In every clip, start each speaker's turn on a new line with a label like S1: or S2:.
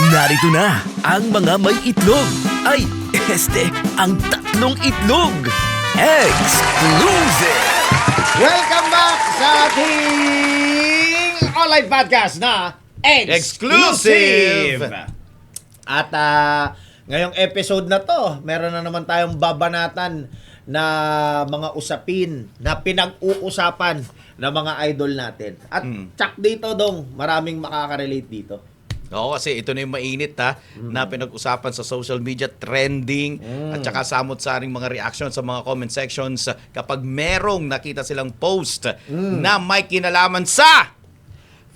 S1: Narito na ang mga may itlog. Ay, este, ang tatlong itlog. Exclusive!
S2: Welcome back sa ating online podcast na
S3: Exclusive!
S2: At ah, ngayong episode na to, meron na naman tayong babanatan na mga usapin na pinag-uusapan ng mga idol natin. At tsak dito dong, maraming makaka-relate dito.
S3: Oo, kasi ito na yung mainit ha, na pinag-usapan sa social media, trending, at saka samot-saring mga reaction sa mga comment sections kapag merong nakita silang post na may kinalaman sa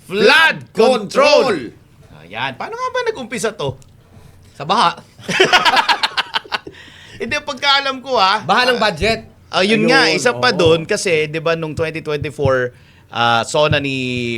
S3: flood control. Ayan, paano nga ba nag-umpisa to?
S4: Sa baha.
S3: Hindi, pagkaalam ko ha,
S4: Baha ng budget.
S3: Ayun
S2: Ayun,
S3: nga, isa pa
S2: oo.
S3: doon kasi 'di ba nung 2024 ah SONA ni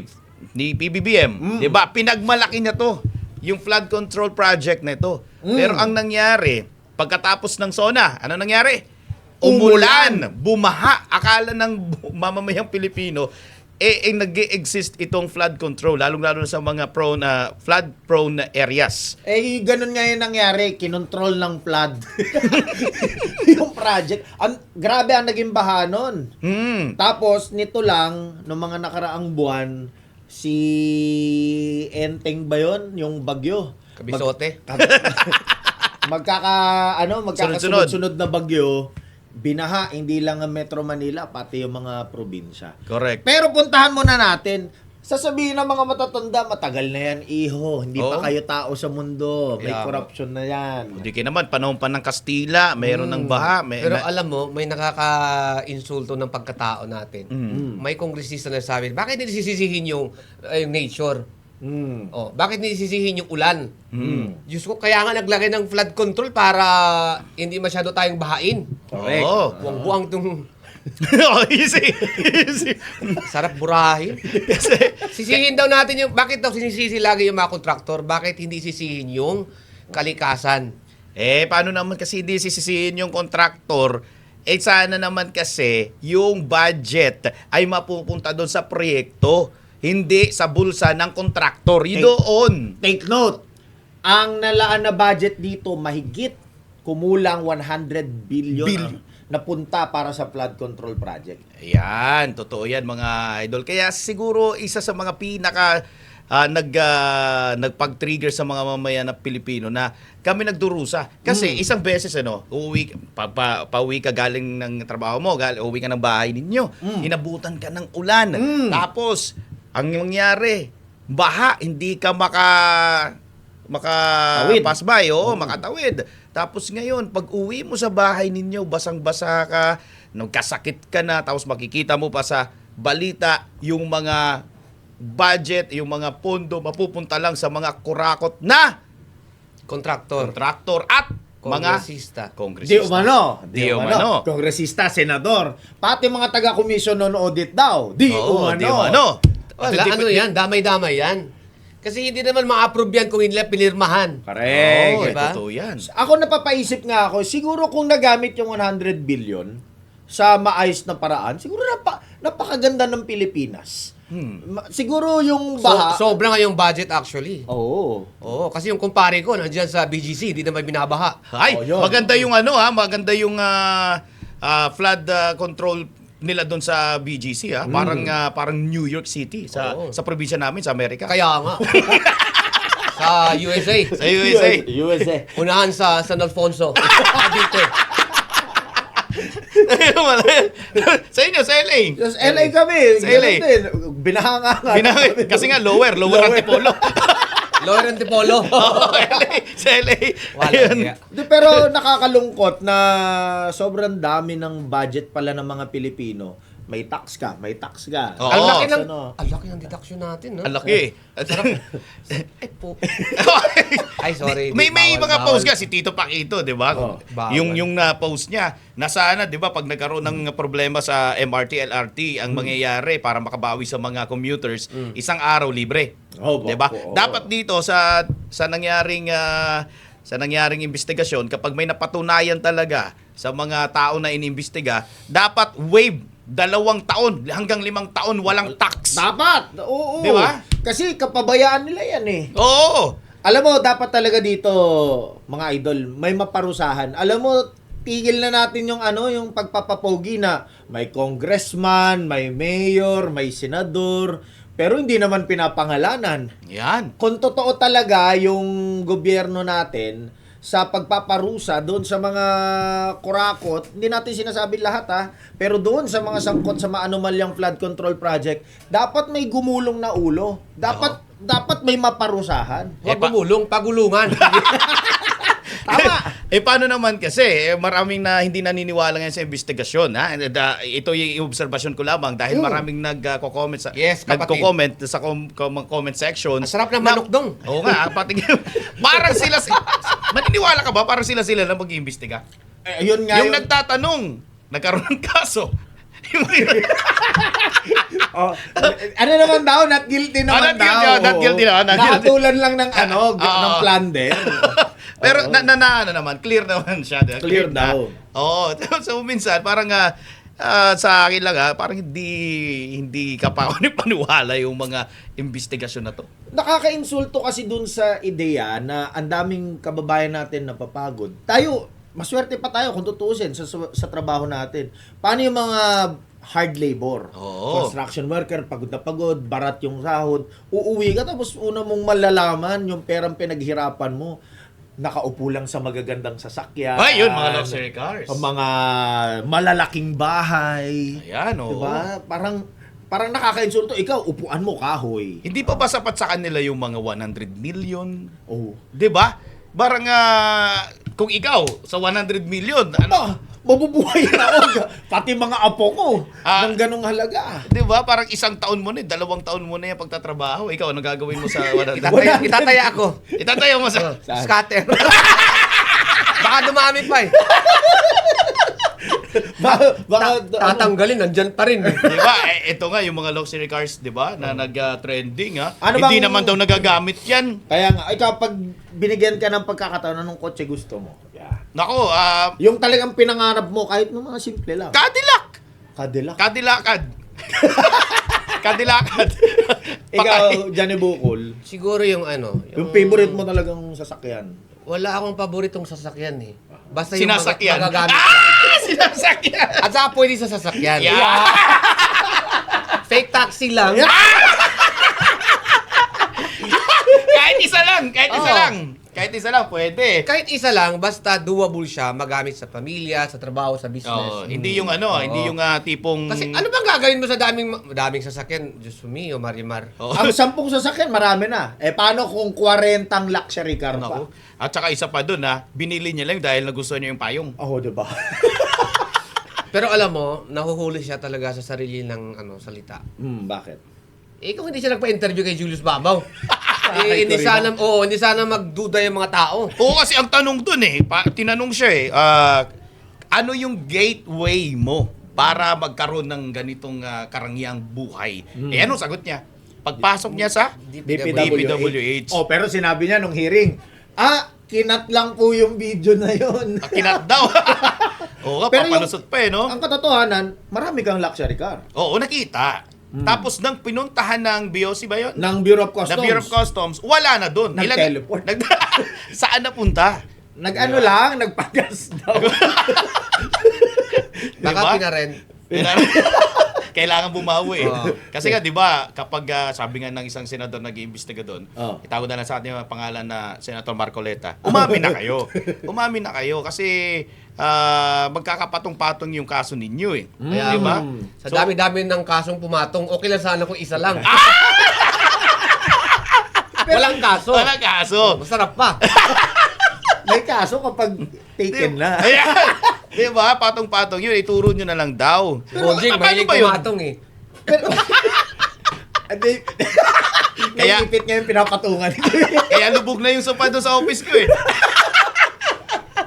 S3: ni PBBM,
S2: Mm.
S3: 'di ba? Pinagmalaki niya 'to, yung flood control project na ito.
S2: Mm.
S3: Pero ang nangyari, pagkatapos ng SONA, ano nangyari? Umulan, bumaha. Akala ng mamamayang Pilipino eh, eh nag-exist itong flood control lalong-lalo na sa mga prone na flood prone na areas.
S2: Eh, ganun nga yung nangyari, kinontrol ng flood. yung project. Ang, grabe ang naging baha nun.
S3: Hmm.
S2: Tapos, nito lang, noong mga nakaraang buwan, si Enteng ba yun? Yung bagyo.
S4: Kabisote.
S2: Magkaka, ano, magkakasunod-sunod na bagyo, binaha, hindi lang ang Metro Manila, pati yung mga probinsya.
S3: Correct.
S2: Pero puntahan muna natin, sasabihin ng mga matatanda, matagal na yan, iho. Hindi pa
S3: Oo.
S2: kayo tao sa mundo. May
S4: Kaya
S2: corruption na yan.
S3: Hindi ka naman, panahon pa ng Kastila, mayroon ng baha. May,
S4: Pero
S3: na-
S4: alam mo, may nakaka-insulto ng pagkatao natin.
S3: Mm.
S4: May kongresista na sabi, bakit hindi sisisihin yung, eh, yung nature?
S2: Mm.
S4: Oh, bakit hindi sisisihin yung ulan?
S3: Mm.
S4: Diyos ko, kaya nga naglagay ng flood control para hindi masyado tayong bahain.
S2: Correct.
S3: Oo.
S4: Buwang-buwang tong
S3: oh, easy. easy.
S4: sarap burahin. Sisihin daw natin yung, bakit daw sinisisi lagi yung mga kontraktor? Bakit hindi sisihin yung kalikasan?
S3: Eh, paano naman kasi hindi sisisihin yung kontraktor? Eh, sana naman kasi yung budget ay mapupunta doon sa proyekto, hindi sa bulsa ng kontraktor. Yun doon.
S2: Take note, ang nalaan na budget dito mahigit kumulang 100 billion
S3: Bill-
S2: na punta para sa flood control project.
S3: Ayan, totoo yan mga idol. Kaya siguro isa sa mga pinaka ah, nag ah, nagpag-trigger sa mga mamayan na Pilipino na kami nagdurusa. Kasi isang beses ano, uuwi pa, pa, pauwi ka galing ng trabaho mo, gal, uuwi ka ng bahay ninyo. Inabutan ka ng ulan.
S2: Mm.
S3: Tapos ang nangyari, baha, hindi ka maka maka
S2: Tawid.
S3: pass by, oo, makatawid. Tapos ngayon, pag uwi mo sa bahay ninyo, basang-basa ka, nagkasakit ka na, tapos makikita mo pa sa balita yung mga budget, yung mga pondo mapupunta lang sa mga kurakot na
S4: Kontraktor.
S3: kontraktor at mga
S4: Kongresista.
S2: Di
S3: kongresista.
S2: umano.
S3: Di umano.
S2: Kongresista, senador. Pati mga taga-commission on audit daw. Di
S3: Oo,
S2: umano.
S3: di umano.
S4: Wala, ano yan? Damay-damay yan. Kasi hindi naman ma-approve yan kung hindi pinirmahan.
S2: Correct.
S3: Oo,
S4: diba?
S3: totoo yan.
S2: Ako napapaisip nga ako, siguro kung nagamit yung 100 billion sa maayos na paraan, siguro napa, napakaganda ng Pilipinas.
S3: Hmm.
S2: Siguro yung
S4: So,
S2: baha...
S4: sobra nga yung budget actually.
S2: Oo.
S4: Oo, kasi yung kumpare ko nandiyan sa BGC, hindi naman binabaha.
S3: Ay,
S2: Oh, yun.
S3: maganda yung ano ha, maganda yung ah, ah, flood ah, control nila doon sa BGC ha. Parang ah, parang New York City sa
S4: Oo.
S3: sa probinsya namin sa Amerika.
S4: Kaya nga. sa USA.
S3: sa USA.
S2: USA.
S4: Unahan sa San Alfonso. Cavite.
S3: sa inyo, sa LA.
S2: Sa LA kami.
S3: Sa
S2: ganun
S3: LA.
S2: Din. Binaha nga nga.
S3: Binawi, kasi nga lower, lower, ang tipolo.
S4: Lower Antipolo.
S3: Oo, LA, sa LA.
S4: Wala
S3: Ayun.
S2: Di, pero nakakalungkot na sobrang dami ng budget pala ng mga Pilipino. May tax ka, may tax ka.
S3: Oo.
S4: Ang laki ng,
S2: Ano?
S4: ang laki ng deduction natin, no?
S3: Ang laki.
S4: Ay po. Ay, sorry.
S3: may may
S4: Bawal,
S3: mga
S4: bawal.
S3: post ka si Tito Pakito, 'di ba?
S2: Oh,
S4: bawal.
S3: yung yung na post niya, nasana 'di ba pag nagkaroon ng problema sa MRT, LRT, ang mangyayari para makabawi sa mga commuters, isang araw libre.
S2: Oh,
S3: 'Di ba?
S2: oo.
S3: Dapat dito sa sa nangyaring ah, sa nangyaring investigasyon kapag may napatunayan talaga sa mga tao na inimbestiga, dapat waive dalawang taon hanggang limang taon walang tax.
S2: Dapat. Oo.
S3: Di ba?
S2: Kasi kapabayaan nila yan eh.
S3: Oo.
S2: Alam mo, dapat talaga dito, mga idol, may maparusahan. Alam mo, tigil na natin yung ano, yung pagpapapogi na may congressman, may mayor, may senador, pero hindi naman pinapangalanan.
S3: Yan.
S2: Kung totoo talaga yung gobyerno natin sa pagpaparusa doon sa mga kurakot, hindi natin sinasabi lahat ha, pero doon sa mga sangkot sa maanomalyang flood control project, dapat may gumulong na ulo. Dapat dapat may maparusahan.
S3: Eh,
S4: Huwag
S3: pa-
S4: gumulong, pagulungan.
S2: Tama.
S3: eh paano naman kasi eh, maraming na hindi naniniwala ngayon sa investigasyon ha. And, uh, ito yung obserbasyon ko lamang dahil
S2: Mm.
S3: maraming nagko-comment sa
S4: Yes,
S3: nagko-comment sa com- com- comment section.
S4: Ang sarap ng manok dong.
S3: Oo nga, pati parang sila si- maniniwala ka ba parang sila sila na mag-iimbestiga?
S2: Eh, yun nga
S3: yung
S2: yun.
S3: nagtatanong, nagkaroon ng kaso.
S2: Oh, ano naman daw, not guilty
S3: Ah,
S2: naman
S3: not guilty,
S2: daw.
S3: oh, not guilty naman, not guilty.
S2: Nakatulan lang ng ano,
S3: Ah,
S2: ng
S3: ah.
S2: plunder.
S3: Pero na, na, na, ano naman, clear naman siya. ba?
S2: Clear
S3: na.
S2: daw.
S3: Oo. so minsan, parang ah, sa akin lang ah, parang hindi hindi ka pa paniwala yung mga investigasyon na to.
S2: Nakaka-insulto kasi dun sa ideya na ang daming kababayan natin napapagod. Tayo, maswerte pa tayo kung tutusin sa, sa, sa trabaho natin. Paano yung mga hard labor?
S3: Oo.
S2: Construction worker, pagod na pagod, barat yung sahod. Uuwi ka tapos una mong malalaman yung perang pinaghirapan mo. Nakaupo lang sa magagandang sasakyan.
S3: Ay, yun, mga luxury cars.
S2: Mga malalaking bahay.
S3: Ayan, oo.
S2: Diba? Parang parang nakaka-insulto. Ikaw, upuan mo kahoy.
S3: Hindi pa ba sapat sa kanila yung mga 100 million?
S2: Oh.
S3: 'Di ba? Parang ah, kung ikaw sa 100 million, ano,
S2: Ano? Mabubuhay na ako. Pati mga apo ko.
S3: Ah.
S2: ng ganong halaga.
S3: 'di ba? Parang isang taon mo na, eh, dalawang taon mo na yung pagtatrabaho. Ikaw, ano gagawin mo sa 100
S4: itataya, itataya ako.
S3: Itatayo mo sa...
S2: Saan?
S4: Scatter. Baka dumami pa eh.
S2: Ba- baka,
S4: Ta- tatanggalin, nandyan pa rin. eh.
S3: Di ba? Eh, ito nga, yung mga luxury cars, di ba? Na nag-trending, ha?
S2: Ano
S3: Hindi
S2: bang-
S3: naman daw nagagamit yan.
S2: Kaya nga, ikaw pag binigyan ka ng pagkakataon, anong kotse gusto mo? Yeah.
S3: Nako, ah,
S2: Yung talagang pinangarap mo, kahit ng mga simple lang.
S3: Cadillac!
S2: Cadillac.
S3: Cadillacad. Cadillacad.
S2: Ikaw, Johnny Bukol,
S4: Siguro yung ano.
S2: yung favorite mo talagang sasakyan.
S4: Wala akong paboritong sasakyan eh. Basta yung
S3: Sinasakyan.
S4: mga, magagamit lang.
S3: Ah! Sinasakyan!
S4: At saka pwede sa sasakyan.
S3: Yeah.
S4: Fake taxi lang.
S3: kahit isa lang, kahit isa
S4: Oo.
S3: lang. Kahit isa lang, pwede.
S4: Kahit isa lang, basta doable siya, magamit sa pamilya, sa trabaho, sa business.
S3: Oh, hindi yung ano,
S4: Oo.
S3: hindi yung ah, tipong...
S4: Kasi ano bang gagawin mo sa daming daming sasakyan? Diyos me, o Marimar.
S3: Oo.
S2: Ang sampung sasakyan, marami na. Eh, paano kung 40 luxury car pa?
S3: Naku. At saka isa pa dun ha, binili niya lang dahil nagustuhan niya yung payong.
S2: Oo, diba?
S4: Pero alam mo, nahuhuli siya talaga sa sarili ng ano salita.
S2: hmm, bakit?
S4: Eh kung hindi siya nagpa-interview kay Julius Babaw. Eh, hindi sana, oo, hindi sana magduda yung mga tao.
S3: Oo, kasi ang tanong dun eh, pa, tinanong siya eh, ah, ano yung gateway mo para magkaroon ng ganitong ah, karangyang buhay? Eh, anong sagot niya? Pagpasok niya sa DPWH.
S2: Oh, pero sinabi niya nung hearing, ah, kinat lang po yung video na yon.
S3: Ah, Kinat daw. Oo nga,
S2: Pero yung-
S3: papalusot pa eh, no?
S2: Ang katotohanan, marami kang luxury car.
S3: Oo, nakita. Tapos nang pinuntahan ng BOC ba yun?
S2: Ng Bureau of
S3: Na
S2: Customs.
S3: Bureau of Customs, wala na doon.
S2: Nag-teleport.
S3: Nag, saan napunta?
S2: Nag-ano lang, nagpagas daw.
S4: Baka
S3: Diba?
S4: pinaren.
S3: Kailangan bumawi. eh. Kasi nga, di ba, kapag ah, sabi nga ng isang senador nag-iimbestiga doon,
S2: Oo.
S3: itago na lang sa atin yung pangalan na Senator Marcoleta, umami na kayo. umami na kayo kasi ah, magkakapatong-patong yung kaso ninyo eh.
S4: Kaya
S3: di ba?
S4: Sa
S3: So,
S4: dami-dami ng kasong pumatong, okay lang sana kung isa lang. Walang kaso.
S3: Walang kaso.
S4: Masarap pa.
S2: May kaso kapag taken na.
S3: Ayan. Di ba? Patong-patong yun. Ituro nyo na lang daw.
S4: Bonjing,
S3: paano
S4: mahilig
S3: ba yun?
S4: pumatong eh.
S2: Hindi.
S3: Kaya-
S2: Naipit niya yung pinapatungan.
S3: Kaya lubog na yung sopa doon sa office ko eh.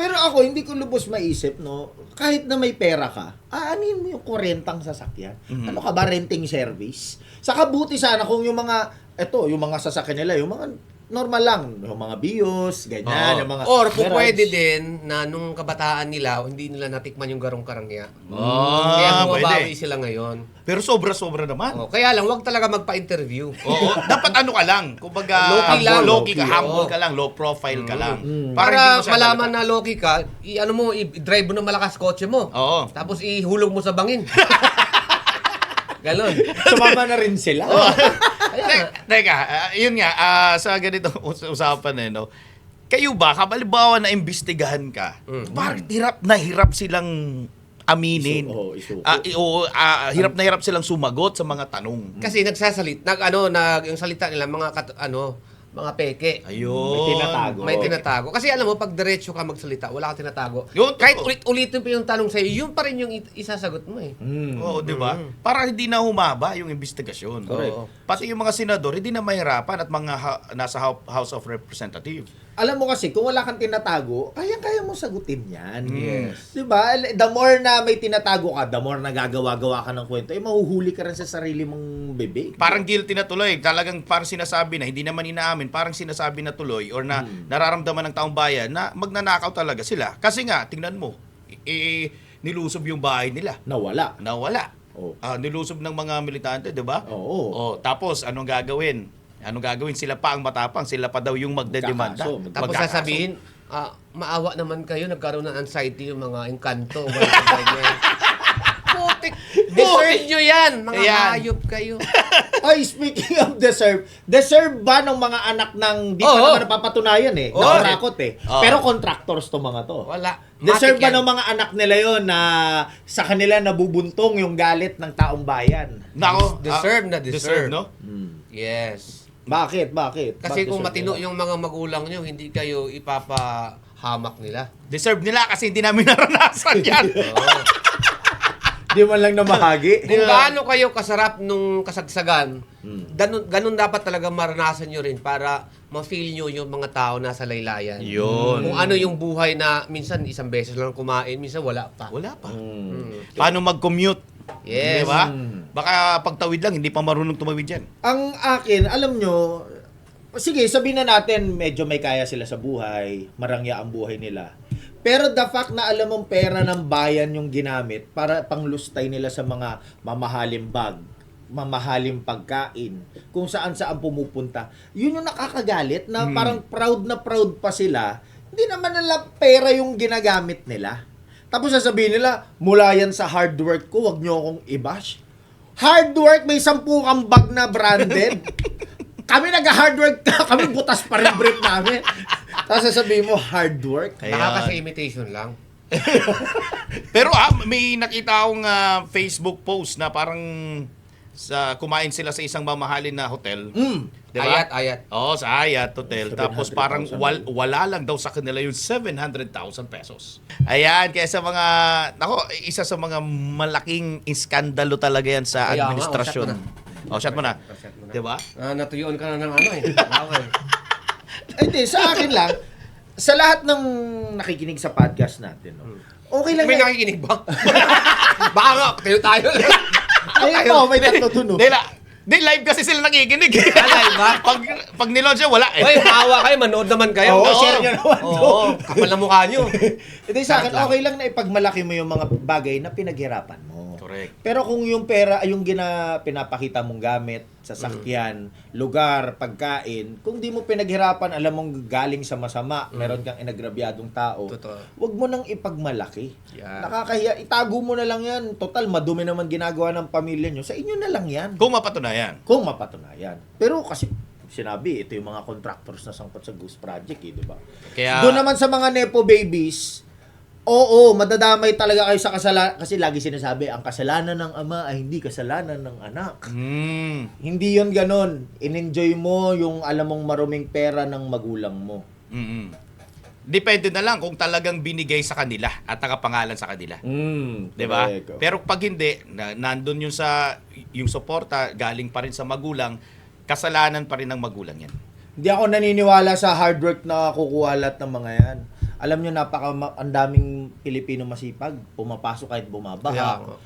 S2: Pero ako, hindi ko lubos maisip, no? Kahit na may pera ka, aanin mo yung kurentang sasakyan.
S3: Mhm.
S2: Ano ka ba, renting service? Saka buti sana kung yung mga, eto, yung mga sasakyan nila, yung mga normal lang. Yung mga bios, ganyan.
S3: Oo.
S2: Yung mga
S4: Or kung pwede din na nung kabataan nila, hindi nila natikman yung garong karangya.
S3: Ah,
S4: Kaya
S3: pwede.
S4: bumabawi sila ngayon.
S3: Pero sobra-sobra naman.
S4: Oh, kaya lang, wag talaga magpa-interview.
S3: Oo, dapat ano ka lang, kumbaga
S4: Low-key lang.
S3: low-key ka,
S2: Low-key,
S3: humble
S4: oo.
S3: ka lang, low profile ka lang.
S2: Mm.
S3: Para,
S4: malaman na loki ka, i-ano mo, i-drive mo ng malakas kotse mo.
S3: Oo.
S4: Tapos ihulog mo sa bangin. Ganon.
S2: Sumama na rin sila.
S3: Te- Teka, ah, yun nga, ah, sa ganito us- usapan eh, no? Kayo ba, kabalibawa na imbestigahan ka,
S4: Mm.
S3: parang hirap na hirap silang aminin.
S2: Isu- oo, isuko.
S3: Ah, i- oo, ah, hirap na hirap silang sumagot sa mga tanong.
S4: Kasi nagsasalit, nag ano, nag, yung salita nila, mga kat, ano, mga peke.
S3: Ayun.
S2: May tinatago.
S4: May tinatago. Kasi alam mo, pag diretso ka magsalita, wala kang tinatago.
S3: Yun,
S4: Kahit
S3: totoo.
S4: ulit-ulitin pa yung tanong sa'yo, yun pa rin yung it- isasagot mo eh.
S2: Mm.
S3: Oo, di ba? Para hindi na humaba yung investigasyon.
S4: Correct.
S3: Pati yung mga senador, hindi na mahirapan at mga ha- nasa Hou- House of Representatives.
S2: Alam mo kasi, kung wala kang tinatago, kaya-kaya mo sagutin yan.
S3: Yes.
S2: Di ba? The more na may tinatago ka, the more na gagawa-gawa ka ng kwento, eh mahuhuli ka rin sa sarili mong bibig.
S3: Parang guilty na tuloy. Talagang parang sinasabi na, hindi naman inaamin, parang sinasabi na tuloy or na nararamdaman ng taong bayan na magnanakaw talaga sila. Kasi nga, tingnan mo, eh, nilusob yung bahay nila.
S2: Nawala.
S3: Nawala.
S2: Oh.
S3: Ah, nilusob ng mga militante, di ba?
S2: Oo.
S3: Oh, tapos, anong gagawin? Anong gagawin? Sila pa ang matapang. Sila pa daw yung magdedemanda.
S2: Magkakaso.
S4: Tapos
S3: Magkakaso.
S4: sasabihin, ah, maawa naman kayo, nagkaroon ng anxiety yung mga engkanto. ganyan, ganyan. Putik! Deserve nyo yan! Mga
S3: Ayan.
S4: hayop kayo.
S2: Ay, speaking of deserve, deserve ba ng mga anak ng di pa
S4: Oo.
S2: naman napapatunayan eh?
S4: Oo.
S2: Nakurakot eh.
S3: Oo.
S2: Pero contractors to mga to.
S4: Wala.
S2: Deserve
S4: Matik
S2: ba
S4: yan.
S2: ng mga anak nila yon na sa kanila nabubuntong yung galit ng taong bayan?
S3: Nako,
S4: Deserve
S3: ah,
S4: na deserve.
S3: no?
S4: Yes.
S2: Bakit? Bakit?
S4: Kasi
S2: Bakit
S4: kung
S2: deserve
S4: matino
S2: nila?
S4: yung mga magulang nyo, hindi kayo ipapahamak nila.
S3: Deserve nila kasi hindi namin naranasan yan.
S4: Oo.
S2: Di man lang namahagi.
S4: Kung gaano kayo kasarap nung kasagsagan,
S2: Hmm.
S4: ganun, ganun dapat talaga maranasan nyo rin para ma-feel nyo yung mga tao nasa laylayan.
S3: Yun.
S4: Kung ano yung buhay na minsan isang beses lang kumain, minsan wala pa.
S3: Wala pa.
S2: Hmm.
S3: Paano mag-commute? Di
S4: Yes.
S3: ba?
S2: Mm.
S3: Baka pagtawid lang, hindi pa marunong tumawid yan.
S2: Ang akin, alam nyo, sige, sabihin na natin, medyo may kaya sila sa buhay, marangya ang buhay nila. Pero the fact na alam mong pera ng bayan yung ginamit para panglustay nila sa mga mamahaling bag, mamahaling pagkain, kung saan saan pumupunta, yun yung nakakagalit na parang proud na proud pa sila. Hindi naman nila pera yung ginagamit nila. Tapos sasabihin nila, mula yan sa hard work ko, wag nyo akong i-bash. Hard work, may sampu kang bag na branded. kami nag-hard work na, kami butas pa rin brief namin. Tapos sasabihin mo, hard work?
S3: Ayan.
S4: Baka kasi imitation lang.
S3: Pero ah, may nakita akong ah, Facebook post na parang sa kumain sila sa isang mamahalin na hotel.
S2: Mm.
S3: Di ba?
S4: Ayat, ayat.
S3: Oo, sa Ayat Hotel. Tapos
S2: 700,000
S3: parang wal- wala lang daw sa kanila yung 700,000 pesos. Ayan, kaya sa mga, nako, isa sa mga malaking iskandalo talaga yan sa
S4: Kaya nga,
S3: administrasyon.
S4: o,
S3: O, shot mo na.
S4: shot mo na.
S3: Di ba?
S4: Ah, natuyuan ka na ng ano eh. Okay.
S2: Ay, Hindi, sa akin lang, sa lahat ng nakikinig sa podcast natin, no, okay lang
S4: May
S2: na,
S4: nakikinig ba? Baka nga, tayo tayo.
S2: ayun po, may natutunog.
S3: Di, la, di live kasi sila nakikinig.
S4: Ah, live ba?
S3: pag, pag nilaunch yan, wala eh.
S4: Hoy, maawa kayo, manood naman kayo.
S2: Oo, share nyo naman.
S4: Oo, kapal na mukha nyo.
S2: Hindi, sa akin, okay lang na ipagmalaki mo yung mga bagay na pinaghirapan mo.
S3: Correct.
S2: Pero kung yung pera, yung gina, pinapakita mong gamit, sasakyan, lugar, pagkain, kung di mo pinaghirapan, alam mong galing sa masama, meron kang inagrabyadong tao,
S4: Totoo.
S2: wag mo nang ipagmalaki.
S4: Yan.
S2: Nakakahiya. Itago mo na lang yan. Total, madumi naman ginagawa ng pamilya nyo. Sa inyo na lang yan.
S3: Kung mapatunayan.
S2: Kung mapatunayan. Pero kasi, sinabi, ito yung mga contractors na sangkot sa Goose Project, eh, di ba?
S3: Kaya,
S2: Doon naman sa mga Nepo babies, oo, madadamay talaga kayo sa kasalanan. Kasi lagi sinasabi, ang kasalanan ng ama ay hindi kasalanan ng anak.
S3: mm,
S2: Hindi yon ganon. In-enjoy mo yung alam mong maruming pera ng magulang mo.
S3: mm Depende na lang kung talagang binigay sa kanila at nakapangalan sa kanila.
S2: Mm,
S3: 'Di ba?
S2: correct.
S3: Pero pag hindi, na, nandun yung sa yung suporta galing pa rin sa magulang, kasalanan pa rin ng magulang 'yan.
S2: Hindi ako naniniwala sa hard work na kukuha lahat ng mga yan. Alam nyo, napaka ang daming Pilipino masipag. Pumapasok kahit
S4: Kaya
S2: bumabaha.
S4: nga.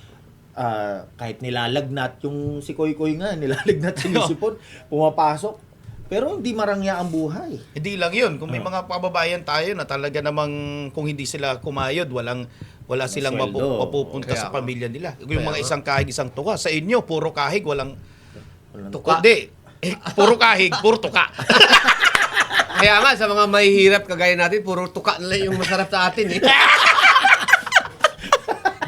S2: Ah, kahit nilalagnat yung si Koy Koy nga, nilalagnat sinisipon, pumapasok. Pero hindi marangya ang buhay.
S3: Hindi lang yun. Kung may
S2: Oh.
S3: mga kababayan tayo na talaga namang kung hindi sila kumayod, walang wala silang mapu- mapupunta
S4: Kaya
S3: sa pamilya nila. Yung
S4: Kaya
S3: mga isang kahig, isang tuka. Sa inyo, puro kahig, walang...
S4: Tuka.
S3: Hindi. Eh, puro kahig, puro tuka.
S4: Kaya nga, sa mga mahihirap kagaya natin, puro tuka na lang yung masarap sa atin eh.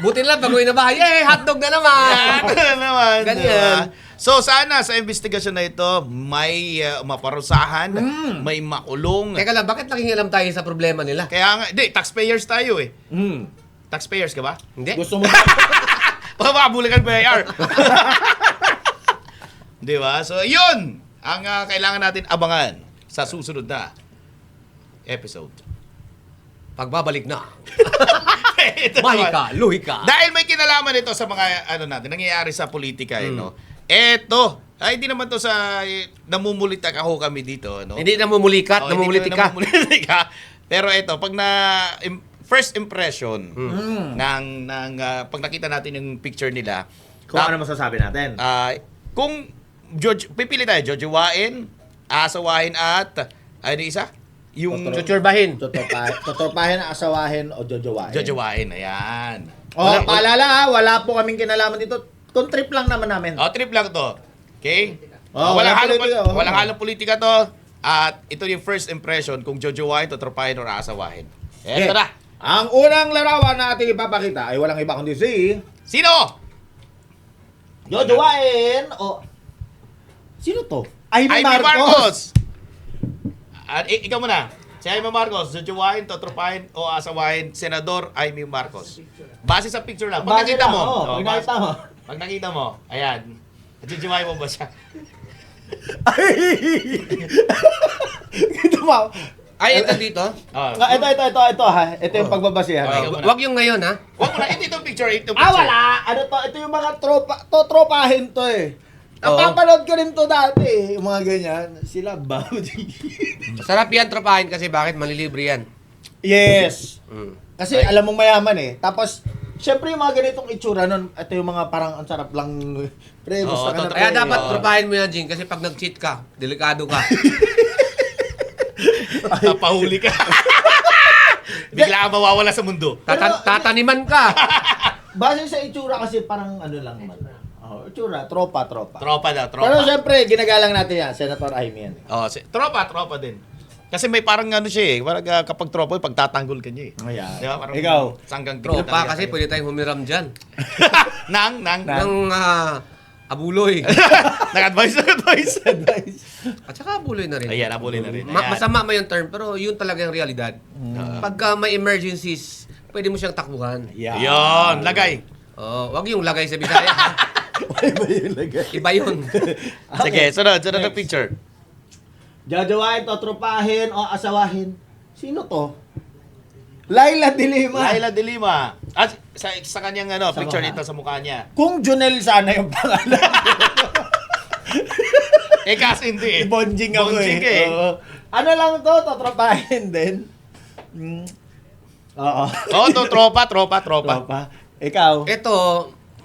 S4: Buti na lang, pag uwi na bahay, eh, hotdog na naman!
S3: Ano na naman,
S4: Ganyan.
S3: diba? So sana sa investigasyon na ito, may uh, maparusahan,
S2: Mm.
S3: may makulong.
S4: Teka lang, bakit nakikialam tayo sa problema nila?
S3: Kaya nga, hindi, taxpayers tayo eh.
S2: Hmm.
S3: Taxpayers ka ba?
S4: Hindi?
S2: Gusto mo
S3: Papabulikan ba AR? Di ba? So, yun ang ah, kailangan natin abangan sa susunod na episode.
S4: Pagbabalik na.
S3: Ito naman.
S4: Mahika, luhika.
S3: Dahil may kinalaman ito sa mga ano natin, nangyayari sa politika eh, no? Eto, ay hindi naman to sa eh, namumulitak ako kami dito, no?
S4: Hindi namumulikat,
S3: Oh,
S4: namumulitik ka.
S3: kami namumulitika. Pero ito, pag na im- first impression
S2: Mm.
S3: ng ng ah, pag nakita natin yung picture nila,
S2: Kung
S3: tap-
S2: ano masasabi natin?
S3: Ah, kung George, pipili tayo, jojowain, asawahin at ano isa? Yung
S2: Totoo.
S4: Chuchurbahin.
S2: Totopa, totopahin, asawahin o jojowain.
S3: jojowain, ayan.
S2: Oh,
S3: Wala-
S2: paalala ha, wala po kaming kinalaman dito. Kung trip lang naman namin.
S3: Oh, trip lang to. Okay?
S2: Oh,
S3: walang
S2: walang
S3: halong
S2: politika, oh.
S3: walang halong politika to. At ito yung first impression kung jojowain, totropahin, or asawahin. Eto
S2: Okay.
S3: na.
S2: Ang unang larawan na ating ipapakita ay walang iba kundi si
S3: Sino?
S2: Jojowain o Sino to? Amy Marcos.
S3: Marcos. At i- ikaw muna. Si Amy Marcos, jojowain, totropahin, o asawahin, Senador Amy Marcos. Base sa picture lang. Pag
S2: Base
S3: nakita
S2: lang,
S3: mo.
S2: oh,
S3: oh,
S2: pag
S3: base-
S2: nakita mo.
S3: Pag nakita mo, ayan. Jojowain mo ba siya?
S2: ito ba?
S4: Ay, ito dito.
S3: Oh.
S2: Ah, ito, ito, ito, ito ha. Ito yung pagbabasihan.
S3: Okay, muna.
S4: wag yung ngayon, ha?
S3: Wag mo na. Ito itong picture. Ito
S2: Ah,
S3: picture.
S2: wala. Ano to? Ito yung mga tropa, to tropahin to eh.
S4: Oo.
S2: Napapanood ko rin to dati eh. Yung mga ganyan. Sila ba?
S4: Masarap yan, tropahin kasi bakit malilibre yan.
S2: yes.
S4: Mm.
S2: Kasi alam mong mayaman eh. Tapos, syempre yung mga ganitong itsura nun, ito yung mga parang ang sarap lang. Pre,
S3: Oo,
S2: gusto ka na
S3: totoo.
S4: Kaya
S2: pre.
S4: dapat
S3: Oo.
S4: tropahin mo yan, Jing, kasi pag nag-cheat ka, delikado ka.
S3: Napahuli ka. Bigla ka mawawala sa mundo.
S4: Tatan- tataniman ka.
S2: Base sa itsura kasi parang ano lang naman. Oh, itsura, tropa, tropa.
S3: Tropa na, tropa.
S2: Pero syempre, ginagalang natin yan. Senator Amy yan.
S3: Oh, si, tropa, tropa din. Kasi may parang ano siya eh, parang ah, kapag tropa, pagtatanggol ka niya eh.
S2: Ayan.
S3: Di ba? Parang
S2: Ikaw.
S3: Sanggang
S4: Tropa kasi pwede tayong humiram dyan.
S3: nang, nang, nang.
S4: Ng ah, abuloy.
S3: Nag-advise, nag-advise.
S4: At saka abuloy na rin.
S3: Ayan, abuli na rin.
S4: Ma-
S3: Ayan.
S4: masama man yung term, pero yun talaga yung realidad. Pagka may emergencies, pwede mo siyang takbuhan.
S2: Yeah.
S3: Yun, lagay.
S4: Oh, wag yung lagay sa Bisaya. ha?
S2: Iba yung lagay.
S4: Iba yun.
S3: Sige, sunod, sunod na picture.
S2: Jajawain to, tropahin o asawahin. Sino to? Laila Dilima.
S3: Laila de Lima. At sa, sa kanyang ano,
S2: Sa
S3: picture
S2: mukha.
S3: dito sa mukha niya.
S2: Kung Junel sana yung pangalan.
S3: Eh kasi hindi eh.
S2: Bonjing ako
S3: Bonjing
S2: eh.
S3: eh.
S2: Oo. Ano lang to, totropahin din. Mm. Oo.
S3: Oo, to, tropa, tropa, tropa.
S2: Tropa. Ikaw.
S4: Ito,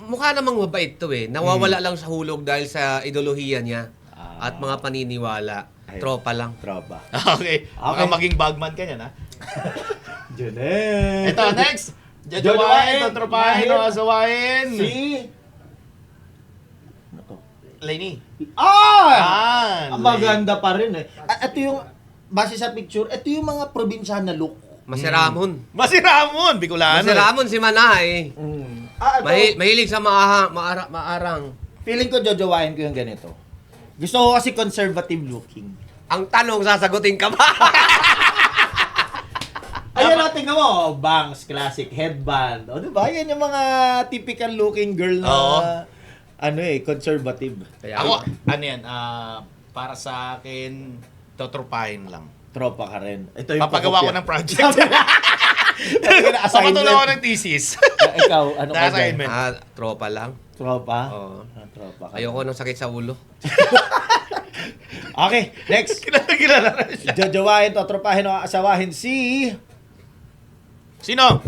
S4: mukha namang mabait to eh. Nawawala lang sa hulog dahil sa ideolohiya niya
S2: Ah.
S4: at mga paniniwala.
S2: Ay.
S4: Tropa lang.
S2: Tropa.
S3: Okay. Baka
S2: Okay.
S3: maging bagman ka yan, ha?
S2: Junel.
S3: Ito, next.
S2: Jojowain,
S3: Jojowain, totropahin, o asawain.
S2: Si... Ano to?
S3: Lainey.
S2: Ah!
S3: Ah,
S2: Ang maganda pa rin eh. At ito yung, base sa picture, ito yung mga probinsya na look.
S4: Masiramon.
S3: Masiramon, Bicolano.
S4: Masiramon si Manay.
S2: Mm. Ah, ito.
S4: Mahi- mahilig sa maaha, maara, maarang.
S2: Feeling ko jojowain ko yung ganito. Gusto ko kasi conservative looking.
S4: Ang tanong, sasagutin ka ba?
S2: Ayun o, tingnan mo. oh, Bangs, classic, headband. O, diba? Yan yung mga typical looking girl na,
S3: Oo.
S2: ano eh, conservative.
S4: Kaya,
S3: Ako, ano yan, ah, para sa akin, totropahin lang.
S2: Tropa ka rin. Ito yung
S3: Papagawa ko ng project. Papatuloy ako ng thesis.
S2: Eh, Ikaw, ano ka dyan?
S3: assignment.
S4: ah, tropa lang.
S2: Tropa?
S4: Oo.
S2: Ah, tropa ka.
S4: Ayoko ng sakit sa ulo.
S2: Okay, next.
S3: kilala, kilala na siya.
S2: Jojowain to, tropahin o asawahin si...
S3: Sino?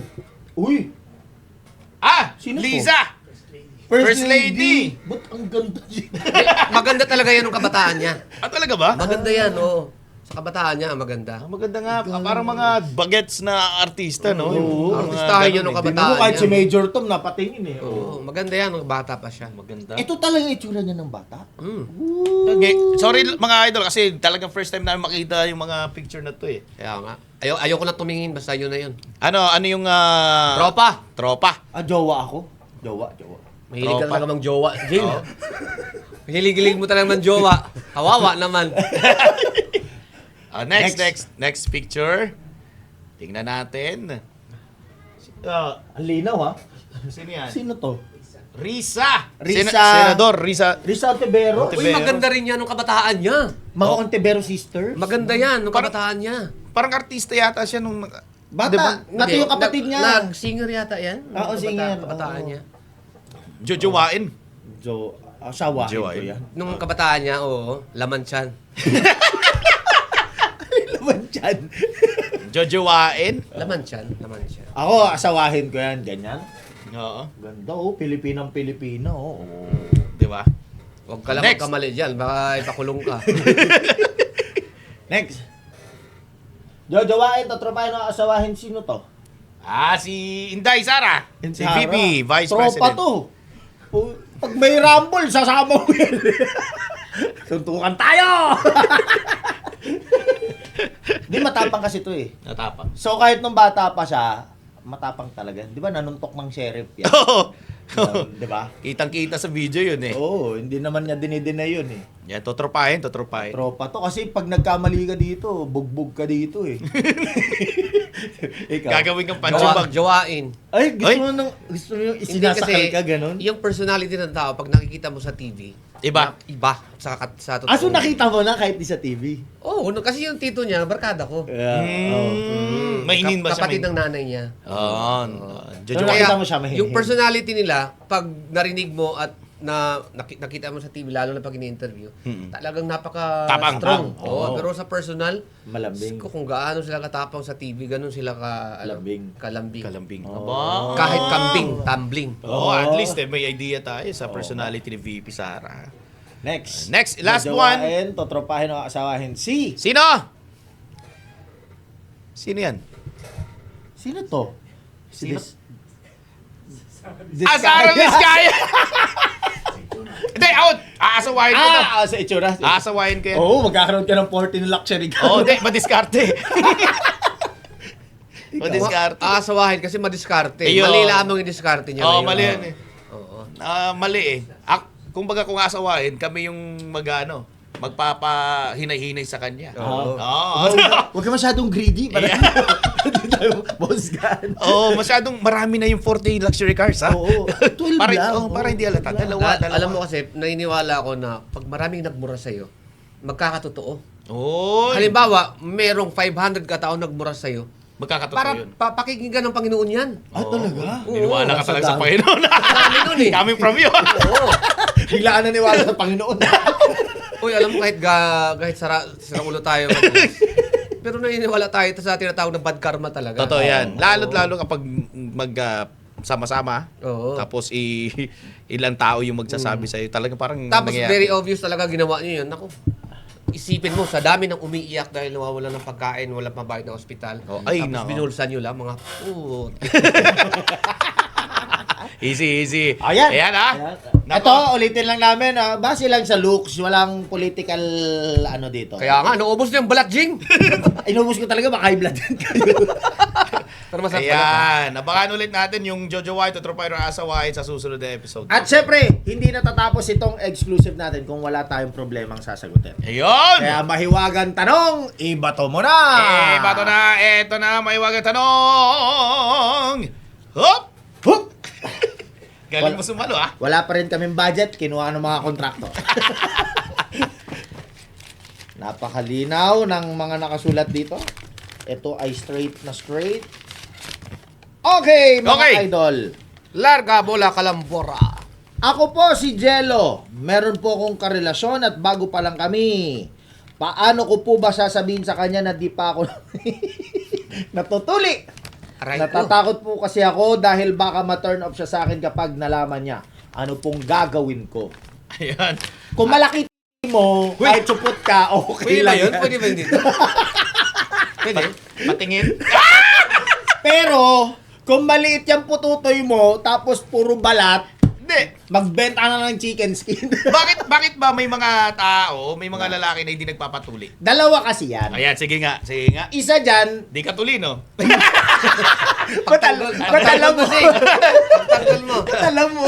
S2: Uy!
S3: Ah,
S2: Sino to?
S3: Liza. First Lady.
S2: Ba't ang ganda niya?
S4: Maganda talaga yan ng kabataan niya.
S3: Ah, talaga ba?
S4: Maganda yan, oo. Sa kabataan niya, maganda.
S3: Ah, maganda nga. Ah, Parang mga bagets na artista, no? Mga
S4: Artistahin yun
S3: ganun
S4: ng
S3: eh.
S4: kabataan.
S2: Tingnan mo kahit
S4: niya.
S2: si Major Tom napatingin eh.
S4: Oo, maganda yan, nung bata pa siya.
S3: Maganda.
S2: Ito talaga yung itsura niya ng bata.
S4: Mm.
S3: Okay. Sorry mga idol kasi talagang first time namin makita yung mga picture na to eh.
S4: Kaya nga. Ayaw, ayoko na tumingin, basta yun na yun.
S3: Ano, ano yung ah,
S4: Tropa!
S3: Tropa.
S2: Ah, jowa ako. Jowa, jowa.
S4: Mahilig ka
S3: Tropa.
S4: talaga mang jowa, Jing. Hilig-hilig mo talaga mang jowa. Kawawa naman.
S3: Ah, next,
S2: Next.
S3: next, next picture. Tingnan natin. Ah,
S2: Ang linaw ha.
S3: sino yan?
S2: Sino to?
S3: Risa.
S2: Risa.
S3: Sena- Senador Risa.
S2: Risa?
S3: Ante-
S4: Uy, maganda rin yan nung kabataan niya.
S2: Mga Antibero sisters?
S4: Maganda yan nung
S3: Parang-
S4: kabataan niya.
S3: Parang artista yata siya nung
S2: Bata.
S3: Di ba?
S2: Nato yung kapatid
S4: Nag-
S2: niya.
S4: Nag-singer yata yan.
S2: Oo,
S4: Nung kabata-
S2: singer.
S4: Kabataan
S2: Oo.
S4: niya.
S3: Jojowain.
S2: Jo, asawa
S3: Jowa
S2: ko yan.
S4: Nung kabataan niya, oo, laman siyan.
S2: Laman dyan.
S3: Jojowain.
S4: Laman siyan, laman siya.
S2: Ako, asawahin ko yan. Ganyan.
S3: Oo.
S2: Ganda oh. Pilipinang Pilipino. Oh.
S3: Di ba?
S4: Huwag ka lang
S3: Next.
S4: magkamali dyan, baka ipakulong ka.
S2: Next. Jojowain, tatropahin o asawahin. Sino to?
S3: Ah, si Inday Sara. Si
S2: Sara.
S3: VP, Vice
S2: Tropa
S3: President.
S2: to. Pu- Pag may rumble, sasama ko yan. Suntukan tayo! Di matapang kasi to eh.
S3: Natapang.
S2: So kahit nung bata pa siya, matapang talaga. Di ba nanuntok ng sheriff yan?
S3: Oo.
S2: Um, di ba?
S3: Kitang-kita sa video yun eh.
S2: Oo, hindi naman niya dinideny yun eh.
S3: Yan, totropahin, totropahin.
S2: Tropa to. Kasi pag nagkamali ka dito, bugbog ka dito eh. Ikaw.
S3: Gagawin kang
S4: Jowa,
S3: panjubag.
S4: jowain.
S2: Ay, gusto
S3: Ay.
S2: mo nang, gusto mo yung isinasakal
S4: kasi,
S2: ka, ganun?
S4: yung personality ng tao, pag nakikita mo sa TV,
S3: Iba.
S4: iba sa, kat- sa totoo.
S2: Ah, so nakita mo na kahit di sa TV?
S4: Oo, no, kasi yung tito niya, barkada ko.
S2: Yeah. oh.
S3: Mm, mainin ba siya?
S4: Kapatid ng nanay niya.
S3: Oo.
S2: Pero
S3: Jojowain.
S2: nakita mo siya mahinhin.
S4: yung personality nila, pag narinig mo at na naki- nakita mo sa TV, lalo na pag ini-interview,
S3: Mm-mm.
S4: talagang napaka
S3: Tapang.
S4: strong.
S2: Oo.
S4: Oo, pero sa personal,
S2: Malambing.
S4: ko kung gaano sila katapang sa TV, ganun sila ka alam,
S2: Lambing.
S4: kalambing.
S3: Kalambing.
S2: Oh.
S3: Aba.
S4: Kahit kambing, tumbling.
S3: Oo, at least eh, may idea tayo sa personality ni VP Sara.
S2: Next.
S3: Next, last one.
S2: Jojowain, totropahin o asawahin. Si.
S3: Sino? Sino yan?
S2: Sino to? Si
S3: Sino?
S2: Dis-
S3: Ah, Sara Vizcaya! Hindi, out! Aasawain ko to.
S2: Ah, sa itsura.
S3: Aasawain ko yan.
S2: Oo, magkakaroon ka ng 14 luxury car.
S3: Oo, hindi, madiskarte. madiskarte.
S4: Aasawahin kasi madiskarte.
S3: Ayun.
S4: Mali lamang yung diskarte niya.
S3: Oo,
S4: ngayon.
S3: mali yan eh.
S4: Oo.
S3: Ah, mali eh. Ak, kumbaga kung asawain, kami yung magano, magpapahinay-hinay sa kanya.
S4: Oo.
S3: Oo.
S2: Huwag ka masyadong greedy. Para
S3: Yeah.
S2: hindi tayo boss gan.
S3: Oo, masyadong marami na yung 40 luxury cars, ha?
S2: Oo. 12
S3: para,
S2: lang.
S3: oh, para hindi halata.
S2: lang.
S3: Dalawa,
S4: Na-
S3: dalawa.
S4: alam mo kasi, naniniwala ako na pag maraming nagmura sa'yo, magkakatotoo.
S3: Oy!
S4: Halimbawa, merong 500 kataon nagmura sa'yo,
S3: Magkakatotoo
S4: para
S3: yun.
S4: papakinggan ng Panginoon yan.
S2: Ah, talaga?
S3: Niniwala ka
S2: nasa
S3: talaga sa
S2: dami.
S3: Panginoon.
S4: Marami nun eh.
S3: Coming from you.
S4: Oo.
S2: Bigla ka naniwala sa Panginoon.
S4: Uy, alam mo kahit ga, kahit sara, sira ulo tayo. pero naniniwala tayo sa tinatawag na bad karma talaga.
S3: Totoo yan. Lalo't lalo kapag mag ah, sama-sama,
S4: Oo.
S3: tapos i ilang tao yung magsasabi sa'yo, talagang parang
S4: Tapos very obvious talaga ginawa niyo yun. Ako, isipin mo, sa dami ng umiiyak dahil nawawalan ng pagkain, walang mabayad na ospital.
S3: Oh, ay,
S4: tapos
S3: nako.
S4: binulsan nyo lang, mga, oh,
S3: Easy, easy.
S2: Ayan.
S3: Ayan, ha?
S2: Ayan.
S3: Nako.
S2: Ito, ulitin lang namin. ah, base lang sa looks, walang political ano dito.
S4: kaya nga, naubos na yung balat, Jing.
S2: Inubos ko talaga, baka high blood din kayo.
S4: Pero masarap.
S3: Ayan. Abangan ulit natin yung Jojo White at Tropiro Asaway sa susunod na episode.
S2: At syempre, hindi natatapos itong exclusive natin kung wala tayong problemang sasagutin.
S3: Ayun!
S2: Kaya mahiwagan tanong, ibato mo na!
S3: Eh, bato na, eto na, may wagang tanong! Hop!
S2: Hup!
S3: Galing mo sumalo, ah.
S2: Wala pa rin kaming budget, kinuha ng mga kontrakto. Napakalinaw ng mga nakasulat dito. Ito ay straight na straight. Okay, mga
S3: Okay.
S2: idol.
S4: Larga bola kalambora.
S2: Ako po si Jello. Meron po akong karelasyon at bago pa lang kami. Paano ko po ba sasabihin sa kanya na di pa ako natutuli?
S4: Aray ko.
S2: Natatakot po kasi ako dahil baka ma-turn off siya sa akin kapag nalaman niya. ano pong gagawin ko.
S3: Ayan.
S2: Kung malaki mo, kahit supot ka,
S4: Pwede
S2: okay
S4: ba
S2: lang
S4: yun?
S2: yan.
S4: Pwede ba yun dito? Pwede.
S3: Patingin.
S2: Pero, kung maliit yung pututoy mo, tapos puro balat,
S3: Hindi.
S2: magbenta ka na ng chicken skin.
S3: Bakit bakit ba may mga tao, may mga lalaki na hindi nagpapatuli?
S2: Dalawa kasi yan.
S3: Ayan, sige nga, sige nga.
S2: Isa dyan,
S3: Di ka tuli, no?
S2: batal, batalam mo.
S4: Tanggal mo.
S2: Batalam mo.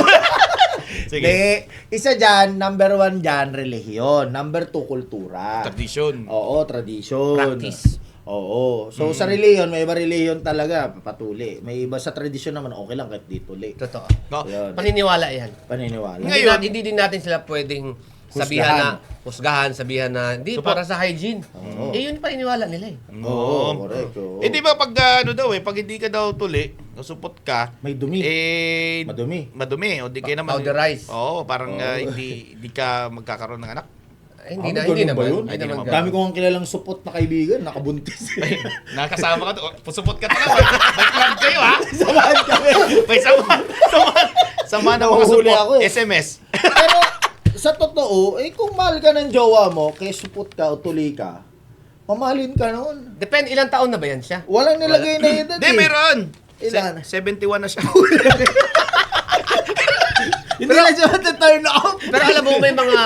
S3: Sige.
S2: Hindi. Isa dyan, number one dyan, relihiyon. Number two, kultura.
S3: Tradisyon.
S2: Oo, tradition.
S4: Practice.
S2: Oo. So, sa relihiyon, may iba relihiyon talaga, patuli. May iba sa tradisyon naman, okay lang kahit di tuli.
S4: Totoo.
S3: No?
S2: Yun.
S4: Paniniwala yan.
S2: Paniniwala.
S4: Hindi,
S3: Ngayon-
S4: natin, hindi din natin sila pwedeng sabihan na, husgahan, sabihan na, hindi,
S3: Support.
S4: para sa hygiene.
S2: Oo.
S4: Eh, yun yung paniniwala nila eh.
S2: Oo, correct. oo.
S3: Eh di ba pag ah, ano daw eh, pag hindi ka daw tuli, supot ka,
S2: May dumi.
S3: eh
S2: Madumi.
S3: Madumi o di kayo naman.
S4: Powderized.
S3: Oo, parang ah,
S2: Oo.
S3: hindi hindi ka magkakaroon ng anak.
S4: Hindi
S2: Ah,
S4: na, hindi
S2: ba
S4: naman.
S2: yun?
S4: Hindi naman.
S2: Dami kong kilalang supot na kaibigan, nakabuntis.
S3: Nakasama ka to. Pusupot ka talaga. May club kayo ha.
S2: Samahan kami.
S3: May sama. Sama. Sama ng mga support.
S2: ako eh.
S3: SMS.
S2: Pero, sa totoo, eh kung mahal ka ng jowa mo, kaya supot ka o tuli ka, mamahalin ka noon.
S4: Depende, ilang taon na ba yan siya?
S2: Walang nilagay na edad
S3: Hindi,
S2: eh.
S3: meron.
S2: Ilan?
S3: Se- 71 na siya.
S2: Hindi na siya turn off.
S4: Pero alam mo, may mga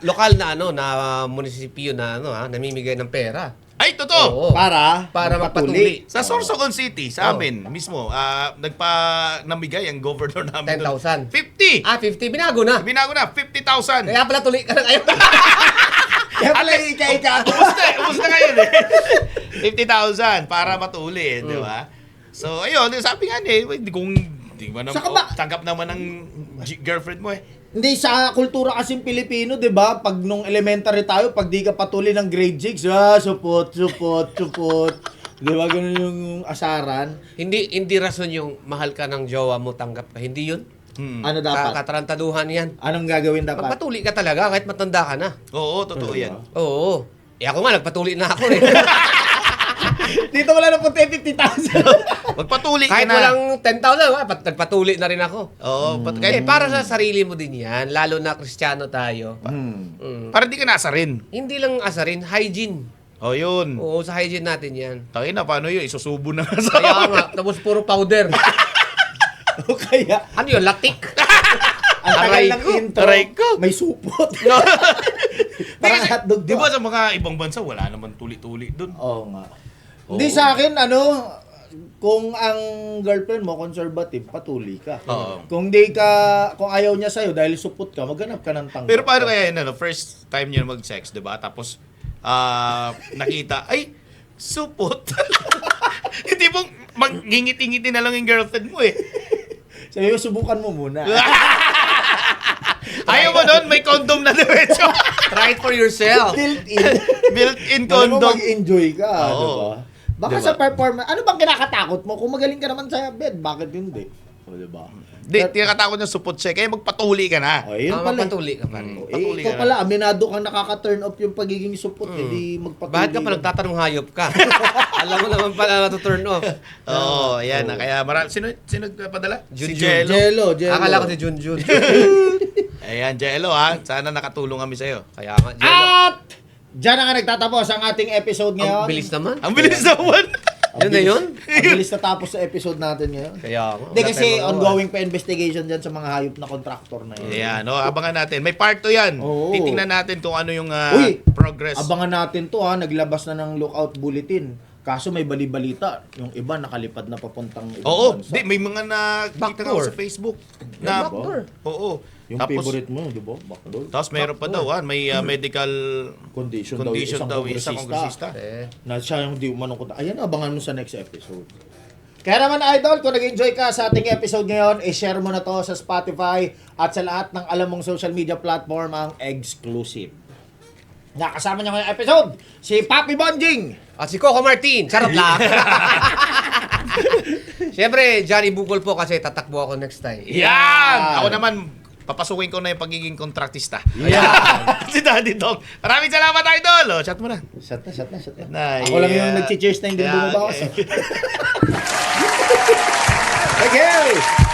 S4: lokal na ano, na munisipyo na ano ha, namimigay ng pera.
S3: Ay, totoo.
S4: Oo.
S2: Para,
S4: Para
S2: magpatuli.
S3: Sa Sorsogon City, sa amin mismo, ah, nagpa namigay ang governor namin. doon.
S4: 10,000.
S3: 50.
S4: Ah, 50, binago na.
S3: Binago na, 50,000.
S4: Kaya pala tuli ka na ngayon.
S2: Kaya pala ika-ika.
S3: Ubus na, ubus na ngayon eh. 50,000 para matuli, eh, di ba? So, ayun, sabi nga niya, eh, kung di ba naman,
S2: Saka ba-
S3: oh, tanggap naman ng g- girlfriend mo eh.
S2: Hindi, sa kultura kasing Pilipino, di ba? Pag nung elementary tayo, pag di ka patuli ng grade 6, ah, supot, supot, supot. Di ba? Ganun yung asaran.
S4: hindi hindi rason yung mahal ka ng jowa mo tanggap ka. Hindi yun.
S3: Hmm.
S2: Ano
S4: Ka-
S2: dapat?
S4: Katarantaduhan yan.
S2: Anong gagawin dapat?
S4: Magpatuli ka talaga kahit matanda ka na.
S3: Oo, totoo yan.
S2: ba?
S4: Oo. Eh ako nga, nagpatuli na ako eh.
S2: Dito wala na po 50,000.
S3: Magpatuli ka
S4: kahit
S3: na.
S4: walang 10,000, ah, pat- nagpatuli na rin ako.
S3: Oo, pat-
S4: Eh,
S3: kahit,
S4: para sa sarili mo din yan, lalo na kristyano tayo.
S2: hmm.
S4: Mm.
S3: para di ka nasa rin.
S4: Hindi lang asarin, hygiene.
S3: Oh, yun.
S4: Oo, sa hygiene natin yan.
S3: Tayo na, paano yun? Isusubo na
S4: Kaya
S3: sa
S4: nga, tapos puro powder.
S2: O kaya,
S4: Ano yun, latik?
S2: ang tagal
S4: Aray
S2: ng
S4: ko,
S2: intro,
S3: aray ko.
S2: may supot.
S3: Di
S2: Parang hotdog
S3: di ba sa mga ibang bansa, wala naman tuli-tuli dun.
S2: Oo nga. Hindi sa akin, ano, kung ang girlfriend mo conservative, patuli ka.
S3: Oo.
S2: Kung di ka, kung ayaw niya sa'yo dahil supot ka, maghanap ka ng tanggap.
S3: Pero paano kaya yun, ano, first time niya mag-sex, di ba? Tapos, ah, nakita, ay, supot. Hindi mong mangingiti-ngiti na lang yung girlfriend mo eh.
S2: Sabi ko, subukan mo muna.
S3: Ayaw mo nun, may condom na diretso.
S4: Try it for yourself.
S2: Built-in.
S3: Built-in
S2: Alam mo,
S3: condom.
S2: mag-enjoy ka,
S3: Oo.
S2: di ba? Baka
S3: Di ba?
S2: sa performance, ano bang kinakatakot mo? Kung magaling ka naman sa bed, bakit hindi? O, di ba?
S3: Di, tinakatakot niya supot siya, kaya magpatuli ka na.
S2: O, yun
S4: Ah,
S2: pala.
S4: magpatuli ka pa rin.
S2: O, eh,
S3: Patuli
S2: ikaw
S3: ka na.
S2: pala, aminado kang nakaka-turn off yung pagiging supot, hindi magpatuli.
S4: Bakit ka pa nagtatanong hayop ka? Alam mo naman pala na to turn off.
S3: Oo, oh, ayan na. Kaya marami, sino, sino nagpadala?
S4: Jun
S3: si
S4: Jun.
S3: Jello.
S2: Jello, Jello.
S4: Akala ko si Junjun.
S3: Ayan, Jello ha. Sana nakatulong kami sa'yo.
S4: Kaya nga, Jello.
S2: At dyan na nga nagtatapos ang ating episode ngayon.
S4: Ang bilis naman.
S3: Ang bilis naman.
S2: Ang
S4: Yun na
S2: bilis-
S4: yun?
S2: Ang bilis na tapos sa episode natin ngayon.
S4: Kaya nga.
S2: Hindi
S4: wala
S2: kasi
S4: tayong magawa.
S2: ongoing pa investigation dyan sa mga hayop na contractor na yun.
S3: Ayan, no, abangan natin. May part 2 yan.
S2: Oo.
S3: Titingnan natin kung ano yung ah,
S2: Uy,
S3: progress.
S2: Abangan natin to ha, naglabas na ng lookout bulletin. Kaso may bali-balita, yung iba nakalipad na papuntang ibang
S3: Oo,
S2: bansa.
S3: di, may mga nakita
S4: Backdoor.
S3: ko sa Facebook. Na,
S4: backdoor.
S3: Oo.
S2: Yung
S3: tapos,
S2: favorite mo, di ba? Backdoor.
S3: Tapos meron pa daw, ah, may ah, medical
S2: Condition,
S3: condition daw,
S2: yung
S3: isang
S2: isang
S3: kongresista.
S4: Eh,
S2: Na siya yung di umanong kunta. Ayan, abangan mo sa next episode. Kaya naman, Idol, kung nag-enjoy ka sa ating episode ngayon, i-share mo na to sa Spotify at sa lahat ng alam mong social media platform ang exclusive. Nakasama niya ngayong episode, si Papi Bonjing.
S4: At si Coco Martin, charot lang. Siyempre, Johnny Bukol po kasi tatakbo ako next time.
S3: Yan! Ako naman, papasukin ko na yung pagiging kontratista.
S2: Yan.
S3: si Daddy Dog. Maraming salamat, Idol! O, chat mo na.
S2: Shut na, shut na, shut na.
S3: Na,
S2: Ako lang yung
S3: yeah.
S2: nag-cheers na hindi
S3: Yeah,
S2: bumabawas.
S3: okay.
S2: Okay.